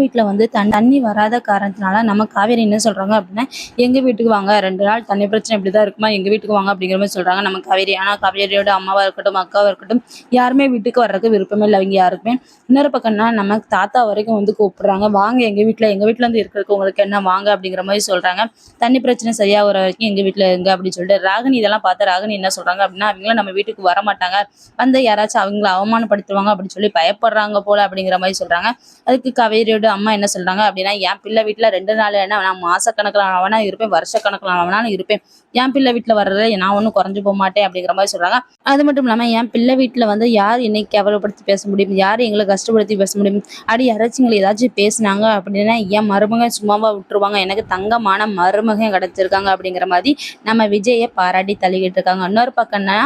வீட்டில் வந்து தன் தண்ணி வராத காரணத்தினால நம்ம காவேரி என்ன சொல்கிறாங்க அப்படின்னா எங்கள் வீட்டுக்கு வாங்க ரெண்டு நாள் தண்ணி பிரச்சனை இப்படி தான் இருக்குமா எங்கள் வீட்டுக்கு வாங்க அப்படிங்கிற மாதிரி சொல்கிறாங்க நம்ம காவேரி. ஆனால் காவேரியோட அம்மாவாக இருக்கட்டும் அக்காவாக இருக்கட்டும் யாருமே வீட்டுக்கு வர்றதுக்கு விருப்பமே இல்லை அவங்க யாருக்குமே. இன்னொரு பக்கம்னா நம்ம தாத்தா வரைக்கும் வந்து கூப்பிடுறாங்க வாங்க எங்கள் வீட்டில் எங்கள் வீட்டில் வந்து இருக்கிறதுக்கு உங்களுக்கு என்ன வாங்க அப்படிங்கிற மாதிரி சொல்கிறாங்க தண்ணி பிரச்சனை சரியாக வர வரைக்கும் எங்கள் வீட்டில் இருங்க அப்படின்னு சொல்லிட்டு ராகினி இதெல்லாம் பார்த்து ராகினி என்ன சொல்கிறாங்க அப்படின்னா அவங்களாம் நம்ம வீட்டுக்கு வர மாட்டாங்க. வந்து யாராச்சும் அவங்கள அவமானப்படுத்துவாங்க அப்படின்னு சொல்லி பயப்படுறாங்க போல அப்படிங்கிற மாதிரி சொல்கிறாங்க அதுக்கு காவேரியோட அம்மா என்ன சொல்றாங்க அப்படின்னா என் பிள்ளை வீட்டில் ரெண்டு நாள் என்ன நான் மாசக்கணக்கில் அவனா இருப்பேன் வருஷக்கணக்கில் அவனாலும் இருப்பேன். என் பிள்ளை வீட்டில் வர்றத நான் ஒன்றும் குறைஞ்சு போக மாட்டேன் அப்படிங்கிற மாதிரி சொல்றாங்க. அது மட்டும் இல்லாமல் என் பிள்ளை வீட்டில் வந்து யார் என்னை கேவலப்படுத்தி பேச முடியும்? யார் எங்களை கஷ்டப்படுத்தி பேச முடியும்? அப்படி யாராச்சும் எங்களை ஏதாச்சும் பேசுனாங்க அப்படின்னா என் மருமகன் சும்மாவா விட்டுருவாங்க. எனக்கு தங்கமான மருமகன் கிடைச்சிருக்காங்க அப்படிங்கிற மாதிரி நம்ம விஜயை பாராட்டி தள்ளிக்கிட்டு இருக்காங்க. இன்னொரு பக்கம்னா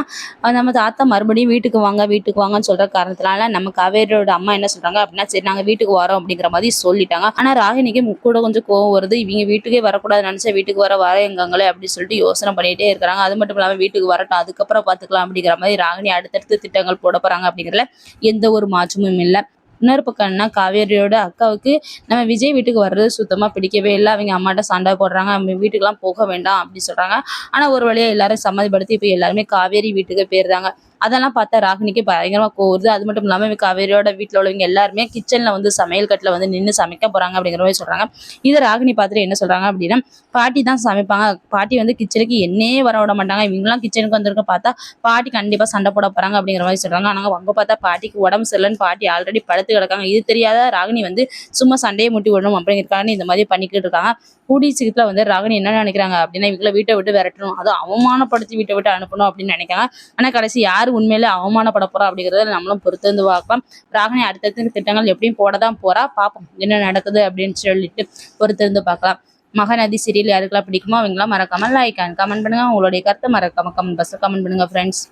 நம்ம தாத்தா மறுபடியும் வீட்டுக்கு வாங்க வீட்டுக்கு வாங்கன்னு சொல்ற காரணத்தினால நம்ம காவேரியோட அம்மா என்ன சொல்றாங்க அப்படின்னா சரி நாங்க வீட்டுக்கு வரோம் அப்படிங்கிற மாதிரி சொல்லிட்டாங்க. ஆனா ராகினிக்கு கூட கொஞ்சம் கோவம் வருது. இவங்க வீட்டுக்கே வரக்கூடாது நினைச்சா வீட்டுக்கு வர வர எங்கங்களே அப்படின்னு சொல்லிட்டு யோசனை பண்ணிட்டே இருக்கிறாங்க. அது மட்டும் இல்லாம வீட்டுக்கு வரட்டும். அதுக்கப்புறம் பாத்துக்கலாம் அப்படிங்கிற மாதிரி ராகினி அடுத்தடுத்து திட்டங்கள் போட போறாங்க அப்படிங்கிறதுல எந்த ஒரு மாற்றமும் இல்லை. இன்னொரு பக்கம்னா காவேரியோட அக்காவுக்கு நம்ம விஜய் வீட்டுக்கு வர்றது சுத்தமாக பிடிக்கவே இல்லை. அவங்க அம்மாட்ட சண்டை போடுறாங்க. அவங்க வீட்டுக்கெல்லாம் போக வேண்டாம் அப்படின்னு சொல்றாங்க. ஆனால் ஒரு வழியாக எல்லாரும் சம்மதிப்படுத்தி இப்போ எல்லாருமே காவேரி வீட்டுக்கு போயிருந்தாங்க அதெல்லாம் பார்த்தா ராகினிக்கு பயங்கரமாக கோருது. அது மட்டும் இல்லாமல் இவ காவேரியோட வீட்டில் உள்ளவங்க எல்லாருமே கிச்சனில் வந்து சமையல் கட்டில் வந்து நின்று சமைக்க போகிறாங்க அப்படிங்கிற மாதிரி சொல்கிறாங்க இதை ராகினி பார்த்துட்டு என்ன சொல்கிறாங்க அப்படின்னா பாட்டி தான் சமைப்பாங்க. பாட்டி வந்து கிச்சனுக்கு என்னையே வர விட மாட்டாங்க. இவங்கெல்லாம் கிச்சனுக்கு வந்திருக்க பார்த்தா பாட்டி கண்டிப்பாக சண்டை போட போகிறாங்க அப்படிங்கிற மாதிரி சொல்கிறாங்க ஆனால் அவங்க பார்த்தா பாட்டிக்கு உடம்பு சரியில்லைன்னு பாட்டி ஆல்ரெடி படுத்து கிடக்காங்க. இது தெரியாத ராகினி வந்து சும்மா சண்டையை முட்டி விடணும் அப்படிங்கிறதுக்காக இந்த மாதிரி பண்ணிக்கிட்டு இருக்காங்க. கூடி சீக்கிரத்தில் வந்து ராகினி என்ன நினைக்கிறாங்க அப்படின்னா இவங்களை வீட்டை விட்டு விரட்டணும். அதை அவமானப்படுத்தி வீட்டை விட்டு அனுப்பணும் அப்படின்னு நினைக்கிறாங்க. ஆனால் கடைசி யார் உண்மையிலே அவமானப்பட போறா அப்படிங்கறத நம்மளும் பொறுத்து பார்க்கலாம். ராகினி அடுத்தடுத்த திட்டங்கள் எப்படியும் போட தான் போறா. பார்ப்போம் என்ன நடக்குது அப்படின்னு சொல்லிட்டு பொறுத்து இருந்து பார்க்கலாம். மகநதி சீரியல் யாருக்கெல்லாம் பிடிக்குமோ அவங்களாம் மறக்காம லைக் அண்ட் கமெண்ட் பண்ணுங்க. உங்களுடைய கருத்தை மறக்காம கமெண்ட் பாக்ஸ்ல கமெண்ட் பண்ணுங்க ஃப்ரெண்ட்ஸ்